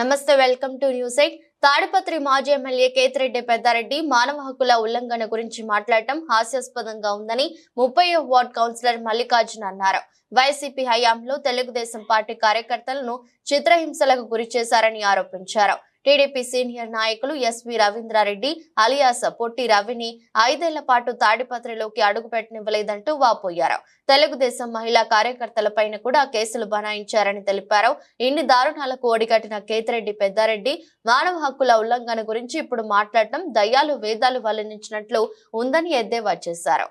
Namaste welcome to news eight. Tadipatri మాజీ MLA Kethireddy Peddareddy మానవ హక్కుల ఉల్లంఘన గురించి మాట్లాడటం హాస్యాస్పదంగా ఉందని ముప్పై వార్డ్ కౌన్సిలర్ మల్లికార్జున్ అన్నారు. వైసీపీ హయాంలో తెలుగుదేశం పార్టీ కార్యకర్తలను చిత్రహింసలకు గురి చేశారని ఆరోపించారు. టీడీపీ సీనియర్ నాయకులు ఎస్వి రవీంద్రారెడ్డి అలియాస్ పొట్టి రవిని ఐదేళ్ళ పాటు తాడిపత్రిలోకి అడుగుపెట్టనివ్వలేదంటూ వాపోయారు. తెలుగుదేశం మహిళా కార్యకర్తలపైన కూడా కేసులు బనాయించారని తెలిపారు. ఇన్ని దారుణాలకు ఒడిగట్టిన కేతిరెడ్డి పెద్దారెడ్డి మానవ హక్కుల ఉల్లంఘన గురించి ఇప్పుడు మాట్లాడటం దయ్యాలు వేదాలు వల్లించినట్లు ఉందని ఎద్దేవా చేశారు.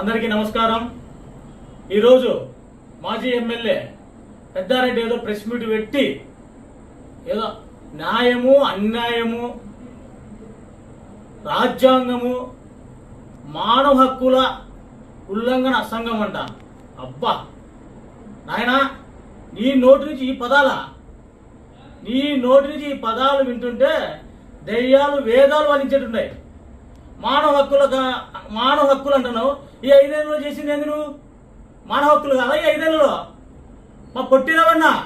అందరికీ నమస్కారం. ఈరోజు మాజీ ఎమ్మెల్యే పెద్దారెడ్డి ఏదో ప్రెస్ మీట్ పెట్టి ఏదో న్యాయము అన్యాయము రాజ్యాంగము మానవ హక్కుల ఉల్లంఘన అసంగం అంట. అబ్బా! నాయనా నీ నోటి నుంచి ఈ పదాల? నీ నోటి నుంచి ఈ పదాలు వింటుంటే దెయ్యాలు వేదాలు వలించేట్టున్నాయి మానవ హక్కుల మానవ హక్కులు అంటున్నావు. ఈ ఐదేళ్ళలో చేసింది ఏంది నువ్వు? మానవ హక్కులు కాదా ఈ ఐదేళ్ళలో? మా పొట్టినవన్నా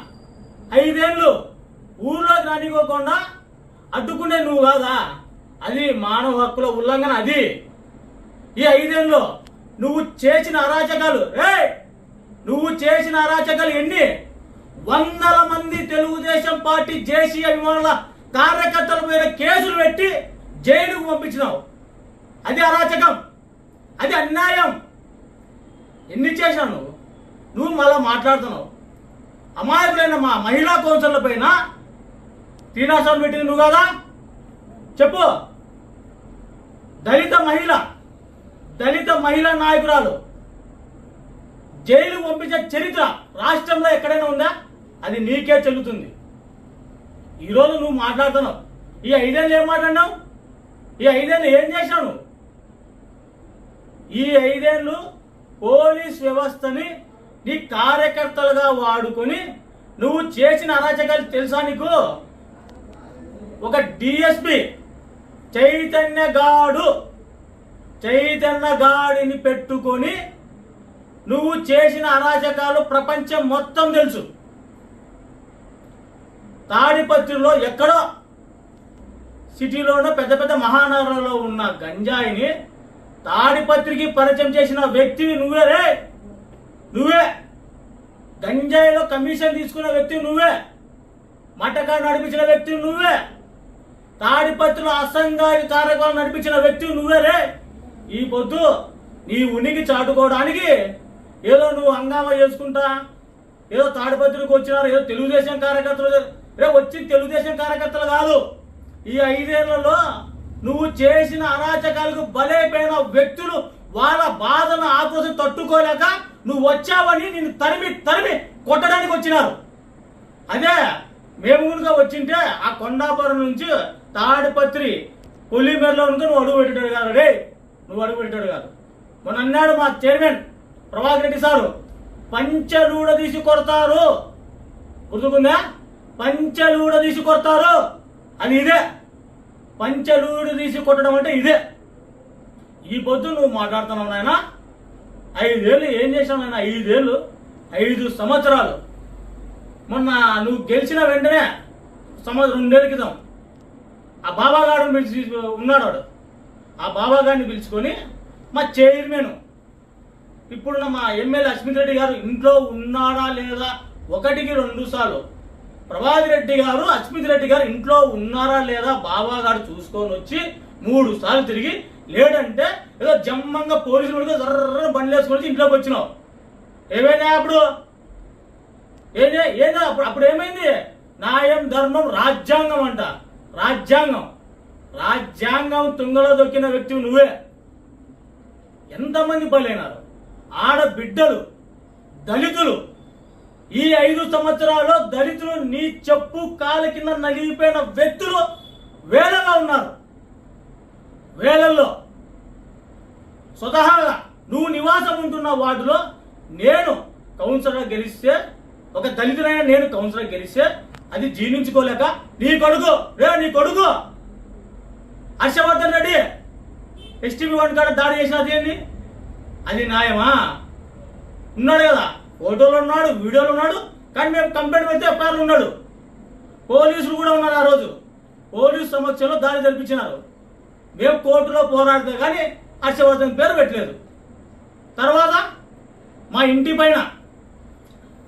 ఐదేళ్ళు ఊర్లోకి రానివ్వకుండా అడ్డుకునే నువ్వు కాదా? అది మానవ హక్కుల ఉల్లంఘన అది. ఈ ఐదేళ్ళలో నువ్వు చేసిన అరాచకాలు ఏ నువ్వు చేసిన అరాచకాలు ఎన్ని? వందల మంది తెలుగుదేశం పార్టీ జేసీ అభిమానుల కార్యకర్తల మీద కేసులు పెట్టి జైలుకు పంపించినావు. అది అరాచకం. అది అన్యాయం. ఎన్ని చేశావు నువ్వు? నువ్వు మళ్ళా మాట్లాడుతున్నావు. అమాయకులైన మా మహిళా కౌన్సిలర్ల పైన తీనాసాలు పెట్టింది నువ్వు కదా? చెప్పు. దళిత మహిళ దళిత మహిళా నాయకురాలు జైలు పంపించే చరిత్ర రాష్ట్రంలో ఎక్కడైనా ఉందా? అది నీకే చెల్లుతుంది. ఈరోజు నువ్వు మాట్లాడుతున్నావు. ఈ ఐదేళ్ళు ఏం మాట్లాడినావు? ఈ ఐదేళ్ళు ఏం చేశావు నువ్వు? ఈ ఐదేళ్ళు పోలీస్ వ్యవస్థని నీ కార్యకర్తలుగా వాడుకొని నువ్వు చేసిన అరాచకాలు తెలుసా నీకు? ఒక డిఎస్పి చైతన్య గాడు. చైతన్య గాడిని పెట్టుకొని నువ్వు చేసిన అరాచకాలు ప్రపంచం మొత్తం తెలుసు. తాడిపత్రిలో ఎక్కడో సిటీలోనో పెద్ద పెద్ద మహానగరంలో ఉన్న గంజాయిని తాడిపత్రికి పరిచయం చేసిన వ్యక్తివి నువ్వే రే. నువ్వే. గంజాయిలో కమిషన్ తీసుకున్న వ్యక్తి నువ్వే. మటకా నడిపించిన వ్యక్తి నువ్వే. తాడిపత్రిలో ఈ కార్యక్రమం నడిపించిన వ్యక్తి నువ్వేరే? ఈ పొద్దు నీ ఉనికి చాటుకోవడానికి ఏదో నువ్వు హంగామా చేసుకుంటా? ఏదో తాడిపత్రికి వచ్చినారు ఏదో తెలుగుదేశం కార్యకర్తలు రే వచ్చి తెలుగుదేశం కార్యకర్తలు కాదు. ఈ ఐదేళ్ళలో నువ్వు చేసిన అరాచకాలకు బలైపోయిన వ్యక్తులు వాళ్ళ బాధను ఆక్రోశం తట్టుకోలేక నువ్వు వచ్చావని నిన్ను తరిమి తరిమి కొట్టడానికి వచ్చినారు. అదే మేము కనుక వచ్చింటే ఆ కొండాపురం నుంచి తాడిపత్రి పులిమెరలో ఉంటే నువ్వు అడుగు పెట్టాడు కాదు. రే నువ్వు అడుగు పెట్టాడు కాదు. మొన్న అన్నాడు మా చైర్మన్ ప్రభాకర్ రెడ్డి సారు పంచలూడ తీసి కొడతారు. గుర్తుకుందా? పంచలూడ తీసి కొడతారు. అది ఇదే. పంచలూడు తీసి కొట్టడం అంటే ఇదే. ఈ పొద్దు నువ్వు మాట్లాడుతున్నావు నాయన. ఐదేళ్ళు ఏం చేసావు నాయన? ఐదేళ్ళు ఐదు సంవత్సరాలు. మొన్న నువ్వు గెలిచిన వెంటనే సంవత్సరం రెండేళ్ళ క్రితం ఆ బాబా గారిని పిలిచి ఉన్నాడు వాడు. ఆ బాబా గారిని పిలుచుకొని మా చైర్మన్ ఇప్పుడున్న మా ఎమ్మెల్యే అస్మిత్ రెడ్డి గారు ఇంట్లో ఉన్నాడా లేదా? ఒకటికి రెండు సార్లు. ప్రభాతి రెడ్డి గారు అస్మిత్ రెడ్డి గారు ఇంట్లో ఉన్నారా లేదా బాబా గారు చూసుకొని వచ్చి మూడు సార్లు తిరిగి లేడంటే ఏదో జమ్మంగా పోలీసులు పడితే జర్ర బండ్లు వేసుకొని వచ్చి ఇంట్లోకి వచ్చినావు ఏమైనా అప్పుడు? ఏదే ఏదో అప్పుడు అప్పుడు ఏమైంది? న్యాయం ధర్మం రాజ్యాంగం అంట. రాజ్యాంగం. రాజ్యాంగం తుంగలో దొక్కిన వ్యక్తి నువ్వే. ఎంతమంది బలైనారు? ఆడబిడ్డలు దళితులు. ఈ ఐదు సంవత్సరాల్లో దళితులు నీ చెప్పు కాల కింద నలిగిపోయిన వ్యక్తులు వేలలో ఉన్నారు. వేలల్లో. స్వతహాగా నువ్వు నివాసం ఉంటున్న వార్డులో నేను కౌన్సిలర్ గెలిస్తే ఒక దళితులైన నేను కౌన్సిలర్ గెలిస్తే అది జీర్ణించుకోలేక నీ కొడుకు రే నీ కొడుకు! హర్షవర్ధన్ రెడ్డి ఎస్టీవీ వన్ కాడ దాడి చేసినది ఏంది? అది న్యాయమా? ఉన్నాడు కదా ఫోటోలు ఉన్నాడు వీడియోలు ఉన్నాడు కానీ మేము కంప్లైంట్ పెడితే ఎఫ్ఐఆర్లు ఉన్నాడు. పోలీసులు కూడా ఉన్నారు ఆ రోజు. పోలీసు సమక్షంలో దాడి జరిపించినారు. మేము కోర్టులో పోరాడితే కానీ హర్షవర్ధన్ పేరు పెట్టలేదు. తర్వాత మా ఇంటి పైన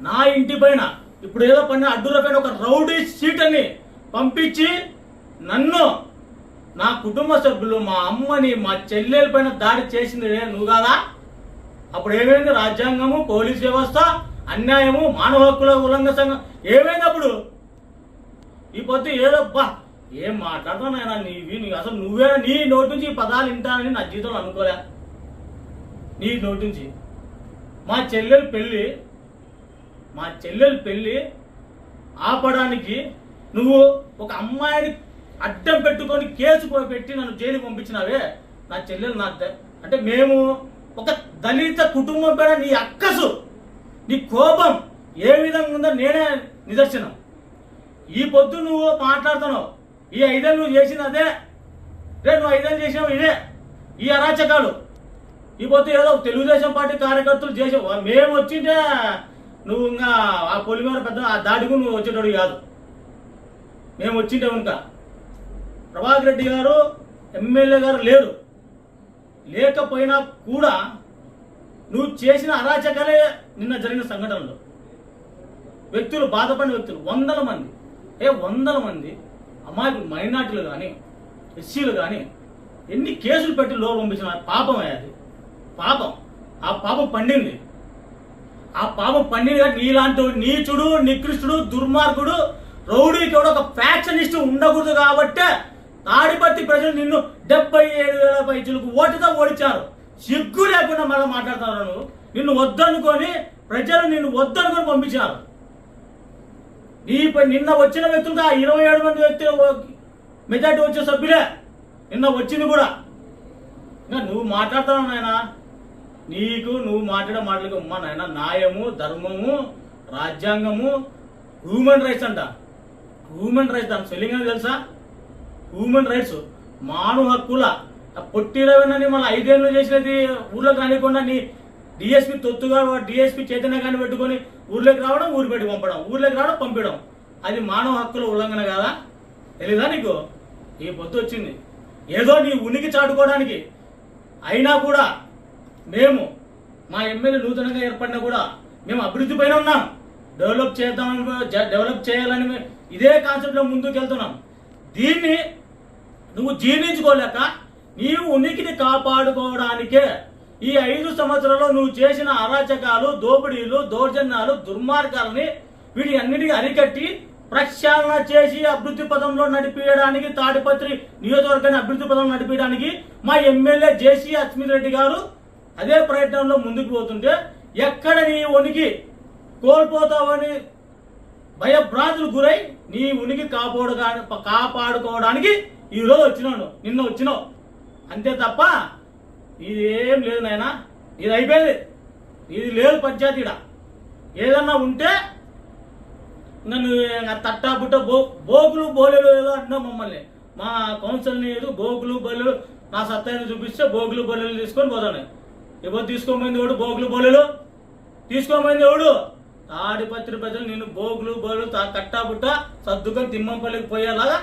నా ఇంటి పైన ఇప్పుడు ఏదో పని అడ్డులపైన ఒక రౌడీ సీటని పంపించి నన్ను నా కుటుంబ సభ్యులు మా అమ్మని మా చెల్లెల పైన దాడి చేసింది నువ్వు కాదా? అప్పుడు ఏమైంది? రాజ్యాంగము పోలీస్ వ్యవస్థ అన్యాయము మానవ హక్కుల ఉల్లంఘన సంఘం ఏమైంది అప్పుడు? ఈ పొద్దు ఏదో బా ఏం మాట్లాడుతున్నాయినా నీవి? నీ అసలు నువ్వే నీ నోటి నుంచి ఈ పదాలు వింటానని నా జీవితంలో అనుకోలే. నీ నోటి నుంచి. మా చెల్లెలు పెళ్ళి మా చెల్లెలు పెళ్ళి ఆపడానికి నువ్వు ఒక అమ్మాయిని అడ్డం పెట్టుకొని కేసు పెట్టి నన్ను జైలుకి పంపించినావే. నా చెల్లెలు నా అంటే మేము ఒక దళిత కుటుంబం పైన నీ అక్కసు నీ కోపం ఏ విధంగా ఉందో నేనే నిదర్శనం. ఈ పొద్దు నువ్వు మాట్లాడుతున్నావు. ఈ ఐదేళ్ళు నువ్వు చేసిన అదే రే నువ్వు ఐదేళ్ళు చేసినావు ఇదే. ఈ అరాచకాలు. ఈ పొద్దు ఏదో తెలుగుదేశం పార్టీ కార్యకర్తలు చేసావు మేము వచ్చింటే నువ్వు ఇంకా ఆ పొలిమేర పెద్ద ఆ దాడికి నువ్వు వచ్చేటోడు కాదు. మేము వచ్చింటే ఇంకా. ప్రభాకర్ రెడ్డి గారు ఎమ్మెల్యే గారు లేరు. లేకపోయినా కూడా నువ్వు చేసిన అరాచకాలే నిన్న జరిగిన సంఘటనలు. వ్యక్తులు బాధపడిన వ్యక్తులు వందల మంది. ఏ వందల మంది? అమాయకులు మైనార్టీలు కానీ ఎస్సీలు కానీ ఎన్ని కేసులు పెట్టి లోపల పంపించిన? పాపం అది. పాపం. ఆ పాపం పండింది. ఆ పాపం పన్నీరు కానీ నీలాంటి నీచుడు నికృష్టుడు దుర్మార్గుడు రౌడీకి కూడా ఒక ఫ్యాక్షనిస్ట్ ఉండకూడదు కాబట్టే తాడిపత్తి ప్రజలు నిన్ను డెబ్బై ఏడు వేల పైచులకు ఓటుతో ఓడించారు. సిగ్గు లేకుండా మళ్ళీ మాట్లాడతారు నిన్ను వద్దనుకొని ప్రజలు నిన్ను వద్దనుకొని పంపించారు. నీ నిన్న వచ్చిన వ్యక్తులు ఆ ఇరవై ఏడు మంది వ్యక్తులు మెజార్టీ వచ్చే సభ్యులే. నిన్న వచ్చింది కూడా. ఇంకా నువ్వు మాట్లాడుతున్నావు నాయనా? నీకు నువ్వు మాట్లాడే మాటలకు మా నాయన న్యాయము ధర్మము రాజ్యాంగము హ్యూమన్ రైట్స్ అంట. హ్యూమన్ రైట్స్ దాని స్పెల్లింగ్ అని తెలుసా? హ్యూమన్ రైట్స్ మానవ హక్కుల. పొట్టిరవనని మళ్ళీ ఐదేళ్ళు చేసినది ఊర్లోకి రానికుండా నీ డిఎస్పి తొత్తుగా డిఎస్పి చైతన్య గాని పెట్టుకొని ఊర్లోకి రావడం ఊరు పెట్టి పంపడం ఊర్లోకి రావడం పంపించడం అది మానవ హక్కుల ఉల్లంఘన కాదా? తెలీదా నీకు? ఈ పొత్తు వచ్చింది. ఏదో నీ ఉనికి చాటుకోవడానికి అయినా కూడా మేము మా ఎమ్మెల్యే నూతనంగా ఏర్పడినా కూడా మేము అభివృద్ధి పైన ఉన్నాం. డెవలప్ చేద్దామని డెవలప్ చేయాలని మేము ఇదే కాన్సెప్ట్లో ముందుకు వెళ్తున్నాం దీన్ని నువ్వు జీర్ణించుకోలేక నీవు ఉనికిని కాపాడుకోవడానికే ఈ ఐదు సంవత్సరాల్లో నువ్వు చేసిన అరాచకాలు దోపిడీలు దౌర్జన్యాలు దుర్మార్గాలని వీటి అన్నిటికీ అరికట్టి ప్రక్షాళన చేసి అభివృద్ధి పదంలో నడిపించడానికి తాడిపత్రి నియోజకవర్గాన్ని అభివృద్ధి పదంలో నడిపించడానికి మా ఎమ్మెల్యే జేసీ అస్మిత్ రెడ్డి గారు అదే ప్రయత్నంలో ముందుకు పోతుంటే ఎక్కడ నీ ఉనికి కోల్పోతావని భయభ్రాంతులు గురై నీ ఉనికి కాపాడు కాపాడుకోవడానికి ఈ రోజు వచ్చినాను నిన్న వచ్చినావు. అంతే తప్ప ఇది ఏం లేదు నాయనా. ఇది అయిపోయింది. ఇది లేదు పంచాయతీడ ఏదన్నా ఉంటే నన్ను తట్టా బుట్ట బో బోకులు బోలేలు ఏదో అంటున్నావు మమ్మల్ని. మా కౌన్సిల్ని ఏదో బోకులు బోలేలు నా సత్తాన్ని చూపిస్తే బోకులు బోలేలు తీసుకొని పోతాను ఎవరు తీసుకోమైంది ఎవడు బోగులు బోలులు? తీసుకోమైంది ఎవడు తాడిపత్రి ప్రజలు నేను బోగులు బోలు తా సర్దుకొని తిమ్మంపల్లికి పోయేలాగా